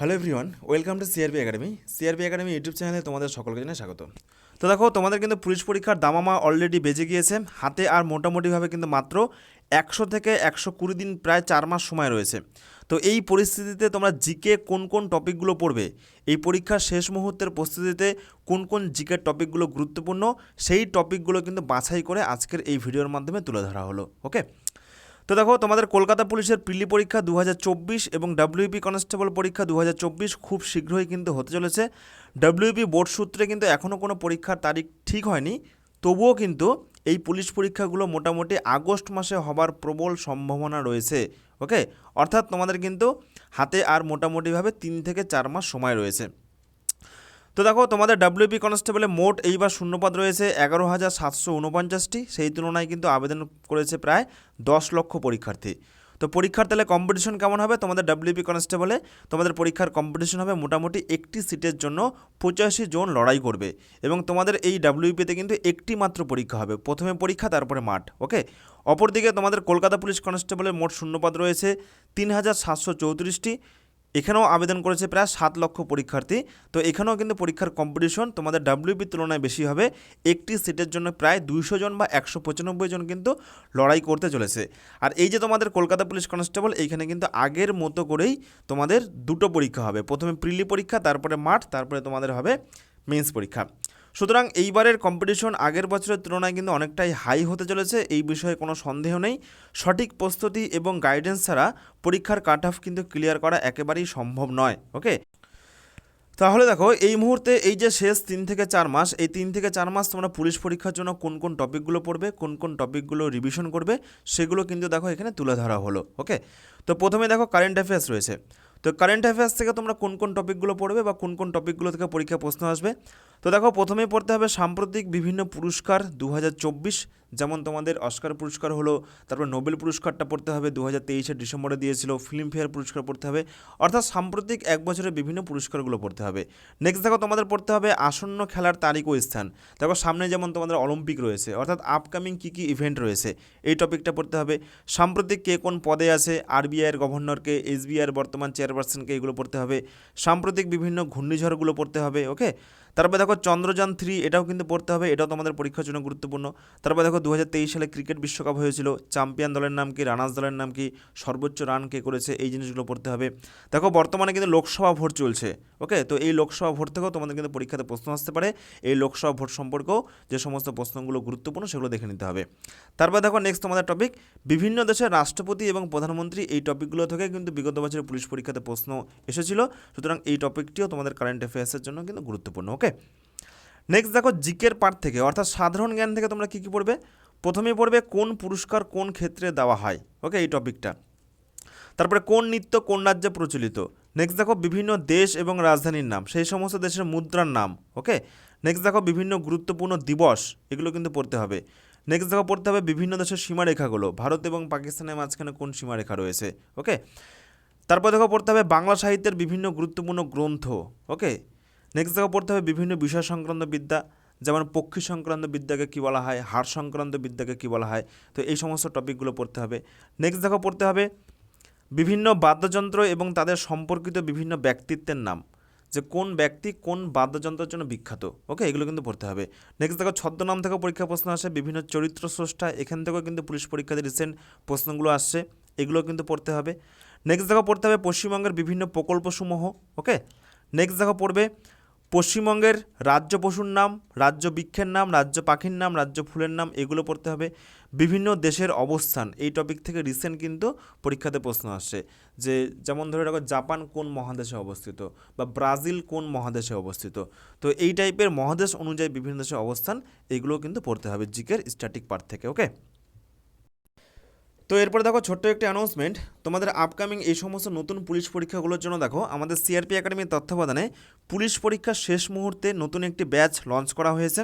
Hello everyone welcome to CRB academy CRB academy YouTube চ্যানেলে তোমাদের সকলকে জানাই স্বাগত তো দেখো, তোমাদের কিন্তু পুলিশ পরীক্ষার দামামা অলরেডি বেজে গিয়েছে। হাতে আর মোটামুটিভাবে কিন্তু মাত্র একশো থেকে একশো কুড়ি দিন প্রায় চার মাস সময় রয়েছে। তো এই পরিস্থিতিতে তোমরা জিকে কোন কোন টপিকগুলো পড়বে? এই পরীক্ষার শেষ মুহূর্তের প্রস্তুতিতে কোন কোন জিকের টপিকগুলো গুরুত্বপূর্ণ? সেই টপিকগুলো কিন্তু বাছাই করে আজকের এই ভিডিওর মাধ্যমে তুলে ধরা হলো ওকে তো দেখো, তোমাদের কলকাতা পুলিশের প্রিলি পরীক্ষা দু হাজার চব্বিশ এবং ডাব্লিউপি কনস্টেবল পরীক্ষা দু হাজার চব্বিশ খুব শীঘ্রই কিন্তু হতে চলেছে। ডাব্লিউপি বোর্ড সূত্রে কিন্তু এখনও কোনো পরীক্ষার তারিখ ঠিক হয়নি। তবুও কিন্তু এই পুলিশ পরীক্ষাগুলো মোটামুটি আগস্ট মাসে হবার প্রবল সম্ভাবনা রয়েছে, ওকে? অর্থাৎ তোমাদের কিন্তু হাতে আর মোটামুটিভাবে তিন থেকে চার মাস সময় রয়েছে। তো দেখো, তোমাদের ডাব্লিউপি কনস্টেবলে মোট এইবার শূন্যপদ রয়েছে, এগারো হাজার সাতশো উনপঞ্চাশটি। সেই তুলনায় কিন্তু আবেদন করেছে প্রায় দশ লক্ষ পরীক্ষার্থী। তো পরীক্ষার তাহলে কম্পিটিশন কেমন হবে? তোমাদের ডাব্লিউপি কনস্টেবলে তোমাদের পরীক্ষার কম্পিটিশন হবে মোটামুটি একটি সিটের জন্য পঁচাশি জন লড়াই করবে এবং তোমাদের এই ডাব্লিউপিতে কিন্তু একটি মাত্র পরীক্ষা হবে। প্রথমে পরীক্ষা, তারপরে মাঠ, ওকে? অপরদিকে তোমাদের কলকাতা পুলিশ কনস্টেবলের মোট শূন্যপদ রয়েছে তিন হাজার সাতশো চৌত্রিশটি। এখানেও আবেদন করেছে প্রায় সাত লক্ষ পরীক্ষার্থী। তো এখানেও কিন্তু পরীক্ষার কম্পিটিশন তোমাদের ডাব্লিউবির তুলনায় বেশি হবে। একটি সিটের জন্য প্রায় দুইশো জন বা একশো পঁচানব্বই জন কিন্তু লড়াই করতে চলেছে। আর এই যে তোমাদের কলকাতা পুলিশ কনস্টেবল এইখানে কিন্তু আগের মতো করেই তোমাদের দুটো পরীক্ষা হবে। প্রথমে প্রিলি পরীক্ষা, তারপরে মাঠ, তারপরে তোমাদের হবে মেন্স পরীক্ষা। সুতরাং এইবারের কম্পিটিশন আগের বছরের তুলনায় কিন্তু অনেকটাই হাই হতে চলেছে, এই বিষয়ে কোনো সন্দেহ নেই। সঠিক প্রস্তুতি এবং গাইডেন্স ছাড়া পরীক্ষার কাট অফ কিন্তু ক্লিয়ার করা একেবারেই সম্ভব নয় ওকে তাহলে দেখো, এই মুহূর্তে এই যে শেষ তিন থেকে চার মাস, এই তিন থেকে চার মাস তোমরা পুলিশ পরীক্ষার জন্য কোন কোন টপিকগুলো পড়বে, কোন কোন টপিকগুলো রিভিশন করবে, সেগুলো কিন্তু দেখো এখানে তুলে ধরা হলো ওকে তো প্রথমে দেখো কারেন্ট অ্যাফেয়ার্স রয়েছে। তো কারেন্ট অ্যাফেয়ার্স থেকে তোমরা কোন কোন টপিকগুলো পড়বে বা কোন কোন টপিকগুলো থেকে পরীক্ষা প্রশ্ন আসবে? তো দেখো, প্রথমেই পড়তে হবে সাম্প্রতিক বিভিন্ন পুরস্কার দু হাজার চব্বিশ। যেমন তোমাদের অস্কার পুরস্কার হলো, তারপর নোবেল পুরস্কারটা পড়তে হবে দু হাজার তেইশে ডিসেম্বরে দিয়েছিল, ফিল্মফেয়ার পুরস্কার পড়তে হবে, অর্থাৎ সাম্প্রতিক এক বছরের বিভিন্ন পুরস্কারগুলো পড়তে হবে। নেক্সট দেখো, তোমাদের পড়তে হবে আসন্ন খেলার তারিখ ও স্থান। দেখো, সামনে যেমন তোমাদের অলিম্পিক রয়েছে, অর্থাৎ আপকামিং কী কী ইভেন্ট রয়েছে, এই টপিকটা পড়তে হবে। সাম্প্রতিক কে কোন পদে আছে, আরবিআইয়ের গভর্নরকে, এসবিআইয়ের বর্তমান চেয়ারপারসনকে, এগুলো পড়তে হবে। সাম্প্রতিক বিভিন্ন ঘূর্ণিঝড়গুলো পড়তে হবে ওকে তারপরে দেখো চন্দ্রযান থ্রি এটাও কিন্তু পড়তে হবে, এটাও তোমাদের পরীক্ষার জন্য গুরুত্বপূর্ণ। তারপরে দেখো দু হাজার তেইশ সালে ক্রিকেট বিশ্বকাপ হয়েছিল চ্যাম্পিয়ন দলের নাম কি, রানার্স দলের নাম কি, সর্বোচ্চ রান কে করেছে, এই জিনিসগুলো পড়তে হবে। দেখো বর্তমানে কিন্তু লোকসভা ভোট চলছে, ওকে? তো এই লোকসভা ভোট থেকেও তোমাদের কিন্তু পরীক্ষাতে প্রশ্ন আসতে পারে, এই লোকসভা ভোট সম্পর্কেও যে সমস্ত প্রশ্নগুলো গুরুত্বপূর্ণ সেগুলো দেখে নিতে হবে। তারপর দেখো নেক্সট তোমাদের টপিক বিভিন্ন দেশের রাষ্ট্রপতি এবং প্রধানমন্ত্রী এই টপিকগুলো থেকে কিন্তু বিগত বছরের পুলিশ পরীক্ষাতে প্রশ্ন এসেছিল, সুতরাং এই টপিকটিও তোমাদের কারেন্ট অ্যাফেয়ার্সের জন্য কিন্তু গুরুত্বপূর্ণ ওকে নেক্সট দেখো, জিকের পার্ট থেকে, অর্থাৎ সাধারণ জ্ঞান থেকে তোমরা কী কী পড়বে? প্রথমেই পড়বে কোন পুরস্কার কোন ক্ষেত্রে দেওয়া হয়। ওকে এই টপিকটা তারপরে কোন নৃত্য কোন রাজ্যে প্রচলিত? নেক্সট দেখো, বিভিন্ন দেশ এবং রাজধানীর নাম। সেই সমস্ত দেশের মুদ্রার নাম। ওকে নেক্সট দেখো, বিভিন্ন গুরুত্বপূর্ণ দিবস। এগুলো কিন্তু পড়তে হবে। নেক্সট দেখো, পড়তে হবে বিভিন্ন দেশের সীমারেখাগুলো। ভারত এবং পাকিস্তানের মাঝখানে কোন সীমারেখা রয়েছে? ওকে তারপর দেখো, পড়তে হবে বাংলা সাহিত্যের বিভিন্ন গুরুত্বপূর্ণ গ্রন্থ। ওকে নেক্সট দেখো পড়তে হবে বিভিন্ন বিষয় সংক্রান্ত বিদ্যা, যেমন পক্ষী সংক্রান্ত বিদ্যাকে কী বলা হয়, হাড় সংক্রান্ত বিদ্যাকে কী বলা হয়, তো এই সমস্ত টপিকগুলো পড়তে হবে। নেক্সট দেখো পড়তে হবে বিভিন্ন বাদ্যযন্ত্র এবং তাদের সম্পর্কিত বিভিন্ন ব্যক্তিত্বের নাম, যে কোন ব্যক্তি কোন বাদ্যযন্ত্রের জন্য বিখ্যাত ওকে এগুলো কিন্তু পড়তে হবে। নেক্সট দেখো ছদ্মনাম থেকে পরীক্ষা প্রশ্ন আসে, বিভিন্ন চরিত্র স্রষ্টা, এখান থেকেও কিন্তু পুলিশ পরীক্ষাতে রিসেন্ট প্রশ্নগুলো আসছে এগুলো কিন্তু পড়তে হবে। নেক্সট দেখো পড়তে হবে পশ্চিমবঙ্গের বিভিন্ন প্রকল্পসমূহ ওকে নেক্সট দেখো পড়বে পশ্চিমবঙ্গের রাজ্য পশুর নাম, রাজ্য বৃক্ষের নাম, রাজ্য পাখির নাম, রাজ্য ফুলের নাম, এগুলো পড়তে হবে। বিভিন্ন দেশের অবস্থান, এই টপিক থেকে রিসেন্ট কিন্তু পরীক্ষাতে প্রশ্ন আসে যে, যেমন ধরে রাখো, জাপান কোন মহাদেশে অবস্থিত বা ব্রাজিল কোন মহাদেশে অবস্থিত? তো এই টাইপের মহাদেশ অনুযায়ী বিভিন্ন দেশের অবস্থান এগুলো কিন্তু পড়তে হবে জিকের স্ট্যাটিক পার্ট থেকে ওকে তো এরপর দেখো ছোট্ট একটি অ্যানাউন্সমেন্ট তোমাদের আপকামিং এই সমস্ত নতুন পুলিশ পরীক্ষাগুলোর জন্য দেখো, আমাদের সিআরপি একাডেমির তত্ত্বাবধানে পুলিশ পরীক্ষার শেষ মুহূর্তে নতুন একটি ব্যাচ লঞ্চ করা হয়েছে।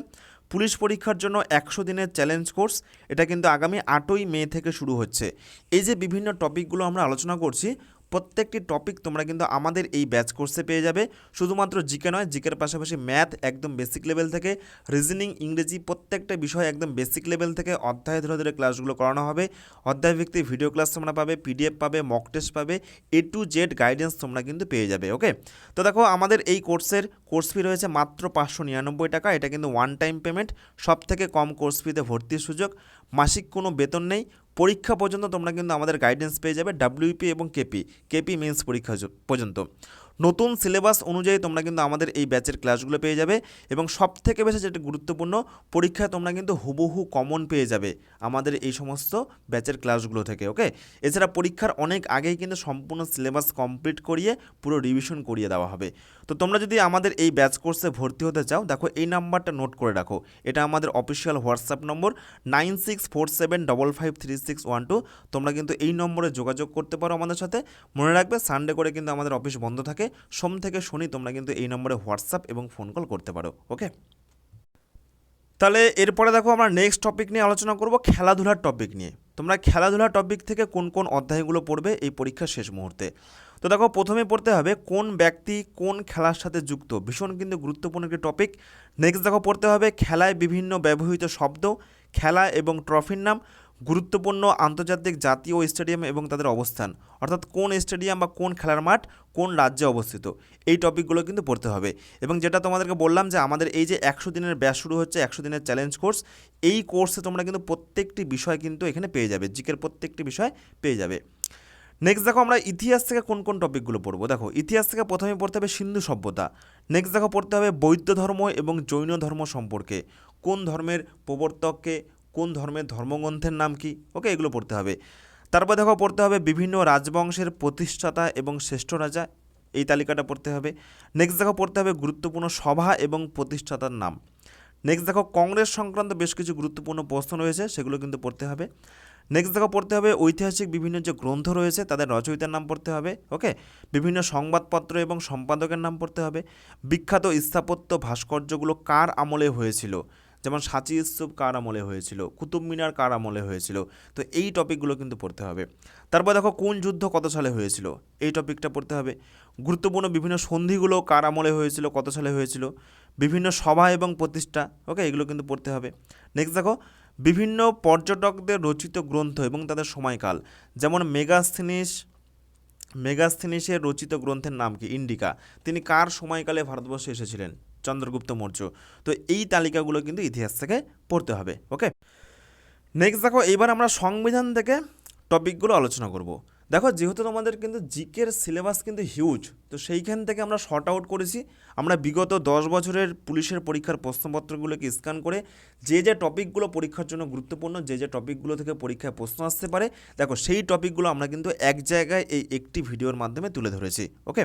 পুলিশ পরীক্ষার জন্য একশো দিনের চ্যালেঞ্জ কোর্স এটা কিন্তু আগামী আটই মে থেকে শুরু হচ্ছে। এই যে বিভিন্ন টপিকগুলো আমরা আলোচনা করছি প্রত্যেকটি টপিক তোমরা কিন্তু আমাদের এই ব্যাচ কোর্সে পেয়ে যাবে। শুধুমাত্র জিকে নয় জিকের পাশাপাশি ম্যাথ একদম বেসিক লেভেল থেকে রিজনিং ইংরেজি প্রত্যেকটা বিষয় একদম বেসিক লেভেল থেকে অধ্যায় ধরে ধরে ক্লাসগুলো করানো হবে। অধ্যায়ভিত্তিক ভিডিও ক্লাস তোমরা পাবে পিডিএফ পাবে মক টেস্ট পাবে এ টু জেড গাইডেন্স তোমরা কিন্তু পেয়ে যাবে ওকে তো দেখো, আমাদের এই কোর্সের কোর্স ফি রয়েছে মাত্র পাঁচশো নিরানব্বই টাকা। এটা কিন্তু ওয়ান টাইম পেমেন্ট সব থেকে কম কোর্স ফিতে ভর্তির সুযোগ। মাসিক কোনো বেতন নেই পরীক্ষা পর্যন্ত তোমরা কিন্তু আমাদের গাইডেন্স পেয়ে যাবে ডাব্লিউপি এবং কেপি কেপি মেন্স পরীক্ষা পর্যন্ত। নতুন সিলেবাস অনুযায়ী তোমরা কিন্তু আমাদের এই ব্যাচের ক্লাসগুলো পেয়ে যাবে এবং সব থেকে বেশি যেটা গুরুত্বপূর্ণ পরীক্ষায় তোমরা কিন্তু হুবহু কমন পেয়ে যাবে আমাদের এই সমস্ত ব্যাচের ক্লাসগুলো থেকে ওকে এছাড়া পরীক্ষার অনেক আগেই কিন্তু সম্পূর্ণ সিলেবাস কমপ্লিট করিয়ে পুরো রিভিশন করিয়ে দেওয়া হবে। তো তোমরা যদি আমাদের এই ব্যাচ কোর্সে ভর্তি হতে চাও, দেখো এই নাম্বারটা নোট করে রাখো। এটা আমাদের official WhatsApp number nine six four seven double five three six one two তোমরা কিন্তু এই নম্বরে যোগাযোগ করতে পারো আমাদের সাথে। মনে রাখবে সানডে করে কিন্তু আমাদের অফিস বন্ধ থাকে। সোম থেকে শনি তোমরা কিন্তু এই নম্বরে হোয়াটসঅ্যাপ এবং ফোন কল করতে পারো, ওকে? তাহলে এরপরে দেখো আমরা নেক্সট টপিক নিয়ে আলোচনা করব, খেলাধুলার টপিক নিয়ে। তোমরা খেলাধুলার টপিক থেকে কোন কোন অধ্যায়গুলো পড়বে এই পরীক্ষার শেষ মুহূর্তে। তো দেখো, প্রথমে পড়তে হবে কোন ব্যক্তি কোন খেলার সাথে যুক্ত, ভীষণ কিন্তু গুরুত্বপূর্ণ একটি টপিক নেক্সট দেখো, পড়তে হবে খেলায় বিভিন্ন ব্যবহৃত শব্দ, খেলা এবং ট্রফির নাম। গুরুত্বপূর্ণ আন্তর্জাতিক জাতীয় স্টেডিয়াম এবং তাদের অবস্থান। অর্থাৎ কোন স্টেডিয়াম বা কোন খেলার মাঠ কোন রাজ্যে অবস্থিত। এই টপিকগুলো কিন্তু পড়তে হবে। এবং যেটা তোমাদেরকে বললাম যে আমাদের এই যে একশো দিনের ব্যাস শুরু হচ্ছে, একশো দিনের চ্যালেঞ্জ কোর্স এই কোর্সে তোমরা কিন্তু প্রত্যেকটি বিষয় কিন্তু এখানে পেয়ে যাবে। জিকের প্রত্যেকটি বিষয় পেয়ে যাবে। নেক্সট দেখো আমরা ইতিহাস থেকে কোন কোন টপিকগুলো পড়ব। দেখো, ইতিহাস থেকে প্রথমে পড়তে হবে সিন্ধু সভ্যতা। নেক্সট দেখো পড়তে হবে বৌদ্ধ ধর্ম এবং জৈন ধর্ম সম্পর্কে। কোন ধর্মের প্রবর্তককে কোন ধর্মের ধর্মগ্রন্থের নাম কি? ওকে এগুলো পড়তে হবে। তারপর দেখো, পড়তে হবে বিভিন্ন রাজবংশের প্রতিষ্ঠাতা এবং শ্রেষ্ঠ রাজা। এই তালিকাটা পড়তে হবে। নেক্সট দেখো, পড়তে হবে গুরুত্বপূর্ণ সভা এবং প্রতিষ্ঠাতার নাম। নেক্সট দেখো, কংগ্রেস সংক্রান্ত বেশ কিছু গুরুত্বপূর্ণ প্রশ্ন রয়েছে, সেগুলো কিন্তু পড়তে হবে। নেক্সট দেখো, পড়তে হবে ঐতিহাসিক বিভিন্ন যে গ্রন্থ রয়েছে, তাদের রচয়িতার নাম পড়তে হবে। ওকে বিভিন্ন সংবাদপত্র এবং সম্পাদকের নাম পড়তে হবে। বিখ্যাত স্থাপত্য ভাস্কর্যগুলো কার আমলে হয়েছিল? যেমন সাঁচি স্তূপ কার আমলে হয়েছিল, কুতুব মিনার কার আমলে হয়েছিল, তো এই টপিকগুলো কিন্তু পড়তে হবে। তারপর দেখো কোন যুদ্ধ কত সালে হয়েছিল, এই টপিকটা পড়তে হবে। গুরুত্বপূর্ণ বিভিন্ন সন্ধিগুলো কার আমলে হয়েছিল, কত সালে হয়েছিল, বিভিন্ন সভা এবং প্রতিষ্ঠা ওকে এগুলো কিন্তু পড়তে হবে। নেক্সট দেখো, বিভিন্ন পর্যটকদের রচিত গ্রন্থ এবং তাদের সময়কাল, যেমন মেগাস্থিনিস, মেগাস্থিনিসের রচিত গ্রন্থের নাম কি, ইন্ডিকা, তিনি কার সময়কালে ভারতবর্ষে এসেছিলেন? চন্দ্রগুপ্ত মৌর্য। তো এই তালিকাগুলো কিন্তু ইতিহাস থেকে পড়তে হবে, ওকে? নেক্সট দেখো এবার আমরা সংবিধান থেকে টপিকগুলো আলোচনা করব। দেখো, যেহেতু তোমাদের কিন্তু জিকের সিলেবাস কিন্তু হিউজ তো সেইখান থেকে আমরা শর্ট আউট করেছি। আমরা বিগত দশ বছরের পুলিশের পরীক্ষার প্রশ্নপত্রগুলোকে স্ক্যান করে যে যে টপিকগুলো পরীক্ষার জন্য গুরুত্বপূর্ণ, যে যে টপিকগুলো থেকে পরীক্ষায় প্রশ্ন আসতে পারে, দেখো, সেই টপিকগুলো আমরা কিন্তু এক জায়গায় এই একটি ভিডিওর মাধ্যমে তুলে ধরেছি, ওকে?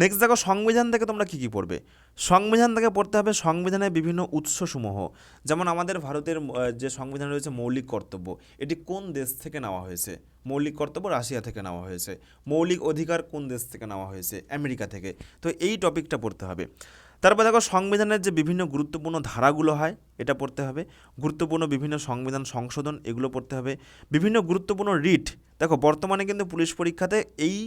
নেক্সট দেখো, সংবিধান থেকে তোমরা কী কী পড়বে? সংবিধান থেকে পড়তে হবে সংবিধানের বিভিন্ন উৎসসমূহ। যেমন আমাদের ভারতের যে সংবিধান রয়েছে মৌলিক কর্তব্য, এটি কোন দেশ থেকে নেওয়া হয়েছে? মৌলিক কর্তব্য রাশিয়া থেকে নেওয়া হয়েছে। মৌলিক অধিকার কোন দেশ থেকে নেওয়া হয়েছে? আমেরিকা থেকে। তো এই টপিকটা পড়তে হবে। তারপর দেখো, সংবিধানের যে বিভিন্ন গুরুত্বপূর্ণ ধারাগুলো হয়, এটা পড়তে হবে। গুরুত্বপূর্ণ বিভিন্ন সংবিধান সংশোধন, এগুলো পড়তে হবে। বিভিন্ন গুরুত্বপূর্ণ রিট, দেখো, বর্তমানে কিন্তু পুলিশ পরীক্ষাতে এই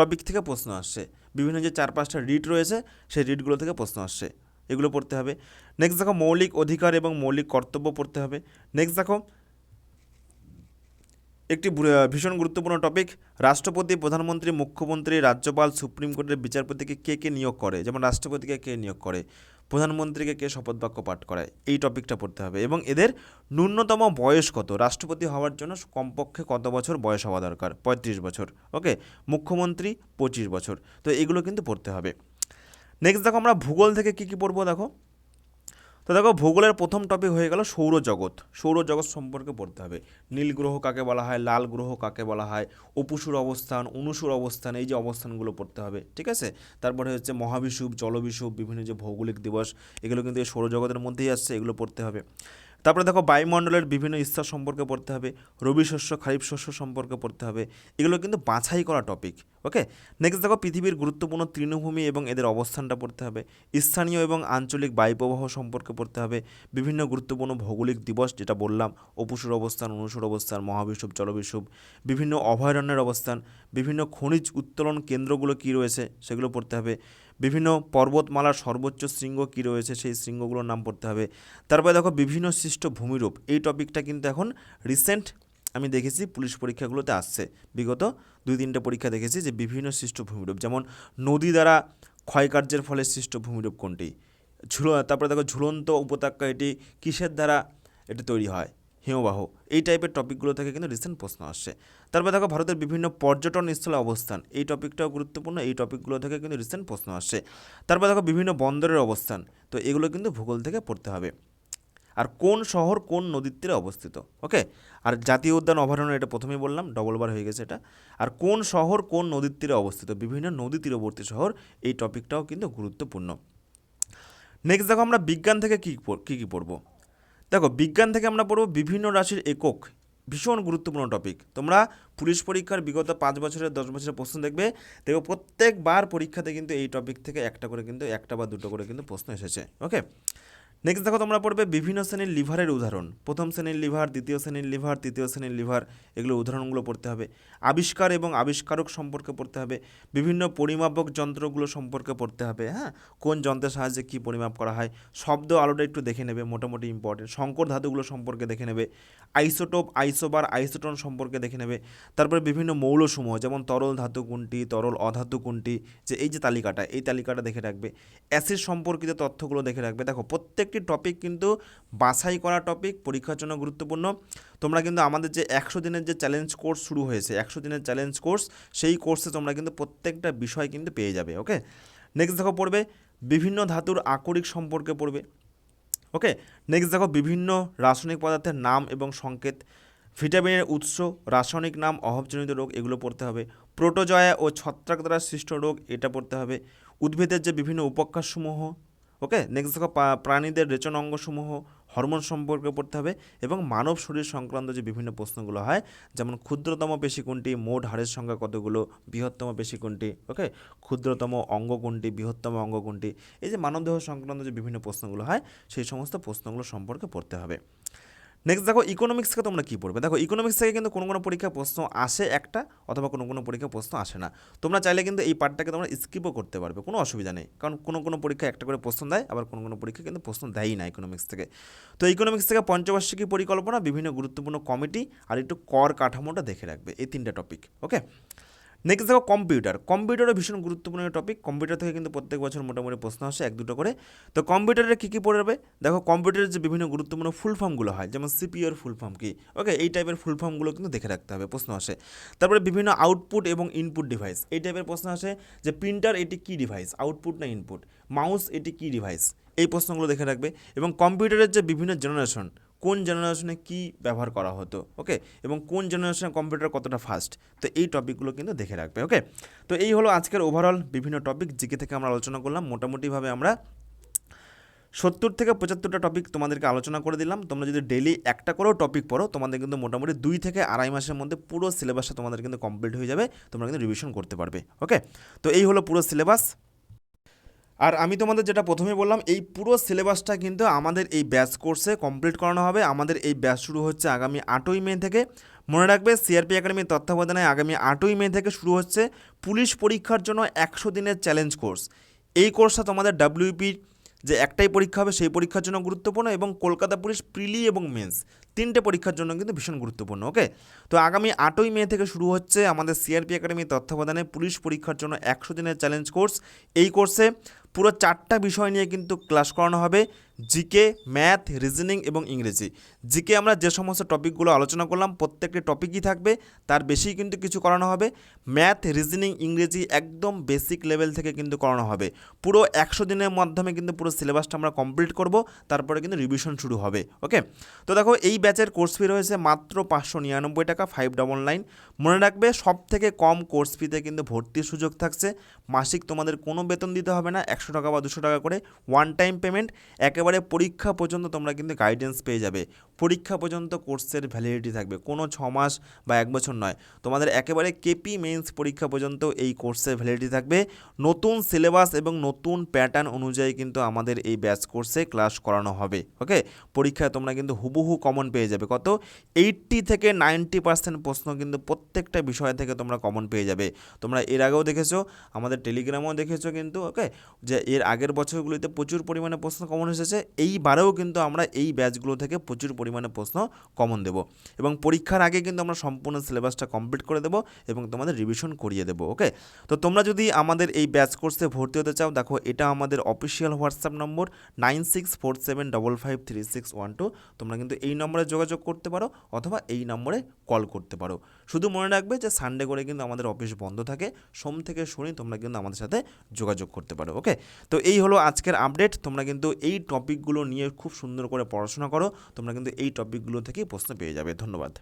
টপিক থেকে প্রশ্ন আসছে। বিভিন্ন যে চার পাঁচটা রিট রয়েছে, সেই রিটগুলো থেকে প্রশ্ন আসছে। এগুলো পড়তে হবে। নেক্সট দেখো, মৌলিক অধিকার এবং মৌলিক কর্তব্য পড়তে হবে। নেক্সট দেখো, একটি ভীষণ গুরুত্বপূর্ণ টপিক রাষ্ট্রপতি, প্রধানমন্ত্রী, মুখ্যমন্ত্রী, রাজ্যপাল, সুপ্রিম কোর্টের বিচারপতিকে কে কে নিয়োগ করে? যেমন রাষ্ট্রপতিকে কে নিয়োগ করে? প্রধানমন্ত্রীকে কে শপথ বাক্য পাঠ করায়? এই টপিকটা পড়তে হবে। এবং এদের ন্যূনতম বয়স কত? রাষ্ট্রপতি হওয়ার জন্য কমপক্ষে কত বছর বয়স হওয়া দরকার? পঁয়ত্রিশ বছর। ওকে মুখ্যমন্ত্রী পঁচিশ বছর। তো এগুলো কিন্তু পড়তে হবে। নেক্সট দেখো আমরা ভূগোল থেকে কী কী পড়ব দেখো। তো দেখো, ভূগোলের প্রথম টপিক হয়ে গেল সৌরজগৎ। সৌরজগৎ সম্পর্কে পড়তে হবে। নীল গ্রহ কাকে বলা হয়? লাল গ্রহ কাকে বলা হয়? অপুসুর অবস্থান, অনুসুর অবস্থান, এই যে অবস্থানগুলো পড়তে হবে, ঠিক আছে? তারপরে হচ্ছে মহাবিষুব, জলবিষুব, বিভিন্ন যে ভৌগোলিক দিবস, এগুলো কিন্তু এই সৌরজগতের মধ্যেই আসছে, এগুলো পড়তে হবে। তারপরে দেখো বায়ুমণ্ডলের বিভিন্ন স্তর সম্পর্কে পড়তে হবে, রবি শস্য, খারিফ শস্য সম্পর্কে পড়তে হবে, এগুলো কিন্তু বাছাই করা টপিক ওকে নেক্সট দেখো পৃথিবীর গুরুত্বপূর্ণ তৃণভূমি এবং এদের অবস্থানটা পড়তে হবে, স্থানীয় এবং আঞ্চলিক বায়ুপ্রবাহ সম্পর্কে পড়তে হবে, বিভিন্ন গুরুত্বপূর্ণ ভৌগোলিক দিবস যেটা বললাম অপুসুর অবস্থান অনুসুর অবস্থান, মহাবিষুব, জলবিষুব, বিভিন্ন অভয়ারণ্যের অবস্থান, বিভিন্ন খনিজ উত্তোলন কেন্দ্রগুলো কী রয়েছে সেগুলো পড়তে হবে বিভিন্ন পর্বতমালার সর্বোচ্চ শৃঙ্গ কী রয়েছে সেই শৃঙ্গগুলোর নাম পড়তে হবে। তারপরে দেখো, বিভিন্ন সৃষ্ট ভূমিরূপ। এই টপিকটা কিন্তু এখন রিসেন্ট আমি দেখেছি, পুলিশ পরীক্ষাগুলোতে আসছে। বিগত দুই তিনটে পরীক্ষা দেখেছি যে বিভিন্ন সৃষ্ট ভূমিরূপ, যেমন নদী দ্বারা ক্ষয়কার্যের ফলে সৃষ্ট ভূমিরূপ কোনটি? ঝুল, তারপরে দেখো, ঝুলন্ত উপত্যকা এটি কিসের দ্বারা এটি তৈরি হয়? হিমবাহ। এই টাইপের টপিকগুলো থেকে কিন্তু রিসেন্ট প্রশ্ন আসে তারপরে দেখো, ভারতের বিভিন্ন পর্যটন স্থলে অবস্থান। এই টপিকটাও গুরুত্বপূর্ণ, এই টপিকগুলো থেকে কিন্তু রিসেন্ট প্রশ্ন আসে তারপর দেখো, বিভিন্ন বন্দরের অবস্থান। তো এগুলো কিন্তু ভূগোল থেকে পড়তে হবে। আর কোন শহর কোন নদীর তীরে অবস্থিত? ওকে? আর জাতীয় উদ্যান অভয়ারণ্য, এটা প্রথমেই বললাম ডবল বার হয়ে গেছে এটা। আর কোন শহর কোন নদীর তীরে অবস্থিত? বিভিন্ন নদী তীরবর্তী শহর, এই টপিকটাও কিন্তু গুরুত্বপূর্ণ। নেক্সট দেখো, আমরা বিজ্ঞান থেকে কী কী কী পড়ব? দেখো, বিজ্ঞান থেকে আমরা পড়ব বিভিন্ন রাশির একক, ভীষণ গুরুত্বপূর্ণ টপিক তোমরা পুলিশ পরীক্ষার বিগত পাঁচ বছরের, দশ বছরের প্রশ্ন দেখবে দেখো প্রত্যেকবার পরীক্ষাতে কিন্তু এই টপিক থেকে একটা করে কিন্তু একটা বা দুটো করে কিন্তু প্রশ্ন এসেছে ওকে নেক্সট দেখো তোমরা পড়বে বিভিন্ন শ্রেণির লিভারের উদাহরণ। প্রথম শ্রেণির লিভার, দ্বিতীয় শ্রেণির লিভার, তৃতীয় শ্রেণির লিভার, এগুলো উদাহরণগুলো পড়তে হবে। আবিষ্কার এবং আবিষ্কারক সম্পর্কে পড়তে হবে। বিভিন্ন পরিমাপক যন্ত্রগুলো সম্পর্কে পড়তে হবে হ্যাঁ? কোন যন্ত্রের সাহায্যে কী পরিমাপ করা হয়? শব্দ আলোটা একটু দেখে নেবে, মোটামুটি ইম্পর্টেন্ট সংকর ধাতুগুলো সম্পর্কে দেখে নেবে। আইসোটোপ, আইসোবার, আইসোটন সম্পর্কে দেখে নেবে। তারপরে বিভিন্ন মৌলসমূহ, যেমন তরল ধাতু কোনটি, তরল অধাতু কোনটি, যে এই যে তালিকাটা, এই তালিকাটা দেখে রাখবে। অ্যাসিড সম্পর্কিত তথ্যগুলো দেখে রাখবে। দেখো প্রত্যেকটি টপিক কিন্তু বাছাই করা টপিক পরীক্ষার জন্য গুরুত্বপূর্ণ। তোমরা কিন্তু আমাদের যে একশো দিনের যে চ্যালেঞ্জ কোর্স শুরু হয়েছে, একশো দিনের চ্যালেঞ্জ কোর্স সেই কোর্সে তোমরা কিন্তু প্রত্যেকটা বিষয় কিন্তু পেয়ে যাবে ওকে নেক্সট দেখো পড়বে, বিভিন্ন ধাতুর আকরিক সম্পর্কে পড়বে ওকে নেক্সট দেখো বিভিন্ন রাসায়নিক পদার্থের নাম এবং সংকেত, ভিটামিনের উৎস, রাসায়নিক নাম, অভাবজনিত রোগ, এগুলো পড়তে হবে। প্রোটোজয়া ও ছত্রাক দ্বারা সৃষ্ট রোগ, এটা পড়তে হবে। উদ্ভিদের যে বিভিন্ন উপকারসমূহ ওকে? নেক্সট দেখো প্রাণীদের রেচন অঙ্গসমূহ, হরমোন সম্পর্কে পড়তে হবে এবং মানব শরীর সংক্রান্ত যে বিভিন্ন প্রশ্নগুলো হয়, যেমন ক্ষুদ্রতম পেশি কোনটি, মোট হাড়ের সংখ্যা কতগুলো, বৃহত্তম পেশি কোনটি, ওকে? ক্ষুদ্রতম অঙ্গ কোনটি, বৃহত্তম অঙ্গ কোনটি, এই যে মানবদেহ সংক্রান্ত যে বিভিন্ন প্রশ্নগুলো হয়, সেই সমস্ত প্রশ্নগুলো সম্পর্কে পড়তে হবে। নেক্সট দেখো ইকোনমিক্স থেকে তোমরা কী পড়বে? দেখো ইকোনমিক্স থেকে কিন্তু কোনো কোনো পরীক্ষা প্রশ্ন আসে একটা, অথবা কোনো কোনো পরীক্ষা প্রশ্ন আসে না। তোমরা চাইলে কিন্তু এই পার্টটাকে তোমরা স্কিপও করতে পারবে, কোনো অসুবিধা নেই। কারণ কোনো কোনো পরীক্ষা একটা করে প্রশ্ন দেয়, আবার কোনো কোনো পরীক্ষা কিন্তু প্রশ্ন দেয়ই না ইকোনমিক্স থেকে। তো ইকোনমিক্স থেকে পঞ্চবার্ষিকী পরিকল্পনা, বিভিন্ন গুরুত্বপূর্ণ কমিটি আর একটু কর কাঠামোটা দেখে রাখবে, এই তিনটে টপিক ওকে নেক্সট দেখো কম্পিউটার। কম্পিউটারও ভীষণ গুরুত্বপূর্ণ টপিক কম্পিউটার থেকে কিন্তু প্রত্যেক বছর মোটামুটি প্রশ্ন আসে এক দুটো করে। তো কম্পিউটারে কী কী পড়বে দেখো কম্পিউটারের যে বিভিন্ন গুরুত্বপূর্ণ ফুল ফর্মগুলো হয়, যেমন সিপিওর ফুল ফর্ম কী? ওকে এই টাইপের ফুল ফর্মগুলো কিন্তু দেখে রাখতে হবে, প্রশ্ন আসে। তারপরে বিভিন্ন আউটপুট এবং ইনপুট ডিভাইস এই টাইপের প্রশ্ন আসে যে প্রিন্টার এটি কী ডিভাইস আউটপুট না ইনপুট মাউস এটি কী ডিভাইস এই প্রশ্নগুলো দেখে রাখবে। এবং কম্পিউটারের যে বিভিন্ন জেনারেশন কোন জেনারেশনে কী ব্যবহার করা হতো ওকে এবং কোন জেনারেশনে কম্পিউটার কতটা ফাস্ট তো এই টপিকগুলো কিন্তু দেখে রাখবে ওকে তো এই হলো আজকের ওভারঅল বিভিন্ন টপিক জিকে থেকে আমরা আলোচনা করলাম। মোটামুটিভাবে আমরা সত্তর থেকে পঁচাত্তরটা টপিক তোমাদেরকে আলোচনা করে দিলাম। তোমরা যদি ডেলি একটা করেও টপিক পড়ো, তোমাদের কিন্তু মোটামুটি দুই থেকে আড়াই মাসের মধ্যে পুরো সিলেবাসটা তোমাদের কিন্তু কমপ্লিট হয়ে যাবে। তোমরা কিন্তু রিভিশন করতে পারবে ওকে তো এই হলো পুরো সিলেবাস আর আমি তোমাদের যেটা প্রথমে বললাম, এই পুরো সিলেবাসটা কিন্তু আমাদের এই ব্যাচ কোর্সে কমপ্লিট করানো হবে। আমাদের এই ব্যাচ শুরু হচ্ছে আগামী আটই মে থেকে। মনে রাখবে, সিআরপি একাডেমির তত্ত্বাবধানে আগামী আটই মে থেকে শুরু হচ্ছে পুলিশ পরীক্ষার জন্য একশো দিনের চ্যালেঞ্জ কোর্স। এই কোর্সটা তোমাদের ডাব্লিউপি যে একটাই পরীক্ষা হবে, সেই পরীক্ষার জন্য গুরুত্বপূর্ণ এবং কলকাতা পুলিশ প্রিলি এবং মেন্স তিনটে পরীক্ষার জন্য কিন্তু ভীষণ গুরুত্বপূর্ণ, ওকে? তো আগামী আটই মে থেকে শুরু হচ্ছে আমাদের সিআরপি একাডেমির তত্ত্বাবধানে পুলিশ পরীক্ষার জন্য একশো দিনের চ্যালেঞ্জ কোর্স। এই কোর্সে পুরো চারটা বিষয় নিয়ে কিন্তু ক্লাস করানো হবে। জিকে, ম্যাথ, রিজনিং এবং ইংরেজি। জিকে আমরা যে সমস্ত টপিকগুলো আলোচনা করলাম, প্রত্যেকটি টপিকই থাকবে, তার বেশি কিন্তু কিছু করানো হবে। ম্যাথ, রিজনিং, ইংরেজি একদম বেসিক লেভেল থেকে কিন্তু করানো হবে। পুরো একশো দিনের মাধ্যমে কিন্তু পুরো সিলেবাসটা আমরা কমপ্লিট করব, তারপরে কিন্তু রিভিশন শুরু হবে, ওকে? তো দেখো, এই ব্যাচের কোর্স ফি রয়েছে মাত্র পাঁচশো নিরানব্বই টাকা ফাইভ ডবল নাইন মনে রাখবে সব থেকে কম কোর্স ফিতে কিন্তু ভর্তির সুযোগ থাকছে। মাসিক তোমাদের কোনো বেতন দিতে হবে না, একশো টাকা বা দুশো টাকা করে ওয়ান টাইম পেমেন্ট একেবারে একেবারে পরীক্ষা পর্যন্ত তোমরা কিন্তু গাইডেন্স পেয়ে যাবে। পরীক্ষা পর্যন্ত কোর্সের ভ্যালিডিটি থাকবে। কোনো ছ মাস বা এক বছর নয়। তোমাদের একেবারে কেপি মেন্স পরীক্ষা পর্যন্ত এই কোর্সের ভ্যালিডিটি থাকবে। নতুন সিলেবাস এবং নতুন প্যাটার্ন অনুযায়ী কিন্তু আমাদের এই ব্যাচ কোর্সে ক্লাস করানো হবে। ওকে পরীক্ষায় তোমরা কিন্তু হুবহু কমন পেয়ে যাবে। কত? এইট্টি থেকে নাইনটি পার্সেন্ট প্রশ্ন কিন্তু প্রত্যেকটা বিষয় থেকে তোমরা কমন পেয়ে যাবে। তোমরা এর আগেও দেখেছ, আমাদের টেলিগ্রামেও দেখেছ কিন্তু ওকে যে এর আগের বছরগুলিতে প্রচুর পরিমাণে প্রশ্ন কমন এসেছে। এইবারেও কিন্তু আমরা এই ব্যাচগুলো থেকে প্রচুর পরিমাণে প্রশ্ন কমন দেব। এবং পরীক্ষার আগে কিন্তু আমরা সম্পূর্ণ সিলেবাসটা কমপ্লিট করে দেবো এবং তোমাদের রিভিশন করিয়ে দেবো ওকে তো তোমরা যদি আমাদের এই ব্যাচ কোর্সে ভর্তি হতে চাও, দেখো এটা আমাদের official WhatsApp number nine six four seven double five three six one two তোমরা কিন্তু এই নম্বরে যোগাযোগ করতে পারো অথবা এই নম্বরে কল করতে পারো। শুধু মনে রাখবে যে সানডে করে কিন্তু আমাদের অফিস বন্ধ থাকে, সোম থেকে শনি তোমরা কিন্তু আমাদের সাথে যোগাযোগ করতে পারো ওকে তো এই হলো আজকের আপডেট তোমরা কিন্তু এই টপিকগুলো নিয়ে খুব সুন্দর করে পড়াশোনা করো, তোমরা কিন্তু এই টপিকগুলো থেকেই প্রশ্ন পেয়ে যাবে। ধন্যবাদ।